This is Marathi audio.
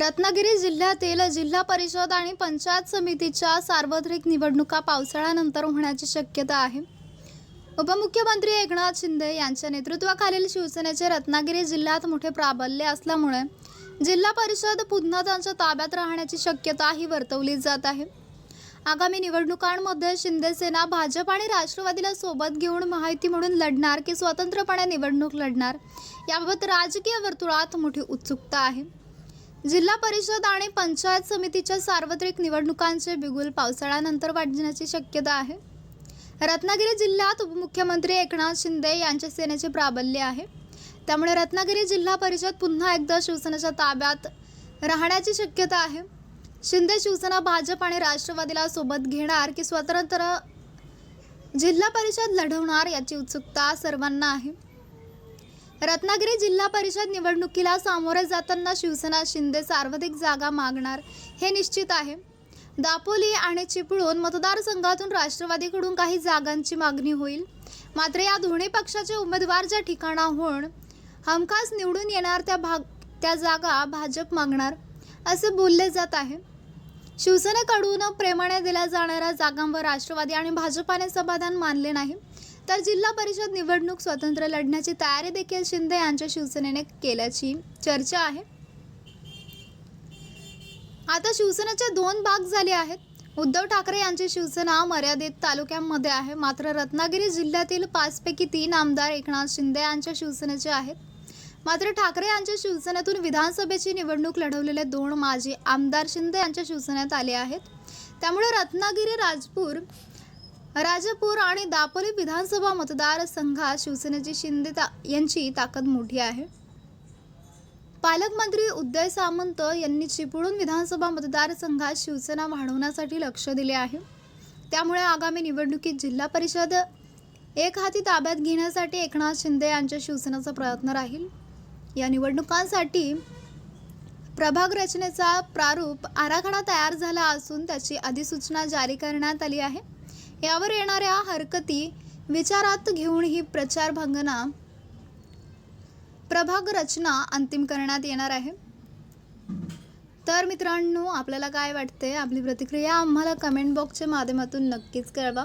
रत्नागिरी जिल्ह्यातील जिल्हा परिषद आणि पंचायत समितीच्या सार्वत्रिक निवडणुका पावसाळ्यानंतर होण्याची शक्यता आहे. उपमुख्यमंत्री एकनाथ शिंदे यांच्या नेतृत्वाखालील शिवसेनेचे रत्नागिरी जिल्ह्यात मोठे प्राबल्य असल्यामुळे जिल्हा परिषद पुन्हा त्यांच्या ताब्यात राहण्याची शक्यता ही वर्तवली जात आहे. आगामी निवडणुकांमध्ये शिंदेसेना भाजप आणि राष्ट्रवादीला सोबत घेऊन माहिती म्हणून लढणार की स्वतंत्रपणे निवडणूक लढणार याबाबत राजकीय वर्तुळात मोठी उत्सुकता आहे. जिल्हा परिषद आणि पंचायत समितीच्या सार्वत्रिक निवडणुकांचे बिगुल पावसाळ्यानंतर वाढण्याची शक्यता आहे. रत्नागिरी जिल्ह्यात उपमुख्यमंत्री एकनाथ शिंदे यांच्या सेनेचे प्राबल्य आहे. त्यामुळे रत्नागिरी जिल्हा परिषद पुन्हा एकदा शिवसेनेच्या ताब्यात राहण्याची शक्यता आहे. शिंदे शिवसेना भाजप आणि राष्ट्रवादीला सोबत घेणार की स्वतंत्र जिल्हा परिषद लढवणार याची उत्सुकता सर्वांना आहे. रत्नागिरी जिल्हा परिषद निवडणुकीला सामोरे जाताना शिवसेना शिंदे सर्वाधिक जागा मागणार हे निश्चित आहे. दापोली आणि चिपळूण मतदारसंघातून राष्ट्रवादीकडून काही जागांची मागणी होईल. मात्र या दोन्ही पक्षाचे उमेदवार ज्या ठिकाणाहून हमखास निवडून येणार त्या भाग त्या जागा भाजप मागणार असे बोलले जात आहे. शिवसेनेकडून प्रेमाने दिल्या जाणाऱ्या जागांवर राष्ट्रवादी आणि भाजपाने समाधान मानले नाही. तर जिल्हा परिषद निवडणूक स्वतंत्र लढण्याची तयारी देखील शिंदे यांच्या शिवसेनेने केल्याची चर्चा आहे. आता शिवसेनेचे दोन भाग झाले आहेत. उद्धव ठाकरे यांची शिवसेना मर्यादित तालुक्यांमध्ये आहे. मात्र रत्नागिरी जिल्ह्यातील पाचपैकी तीन आमदार एकनाथ शिंदे यांच्या शिवसेनेचे आहेत. मात्र ठाकरे यांच्या शिवसेनेतून विधानसभेची निवडणूक लढवलेले दोन माजी आमदार शिंदे यांच्या शिवसेनेत आले आहेत. त्यामुळे रत्नागिरी राजपूर राजापूर आणि दापोली विधानसभा मतदारसंघात शिवसेनेची शिंदे ता यांची ताकद मोठी आहे. पालकमंत्री उदय सामंत यांनी चिपळूण विधानसभा मतदारसंघात शिवसेना वाढवण्यासाठी लक्ष दिले आहे. त्यामुळे आगामी निवडणुकीत जिल्हा परिषद एक हाती ताब्यात घेण्यासाठी एकनाथ शिंदे यांच्या शिवसेनेचा प्रयत्न राहील. या निवडणुकांसाठी प्रभाग रचनेचा प्रारूप आराखडा तयार झाला असून त्याची अधिसूचना जारी करण्यात आली आहे. यावर येणाऱ्या हरकती विचारात घेऊन ही प्रचार भंगना प्रभाग रचना अंतिम करण्यात येणार आहे. तर मित्रांनो आपल्याला काय वाटते आपली प्रतिक्रिया आम्हाला कमेंट बॉक्सच्या माध्यमातून नक्कीच कळवा.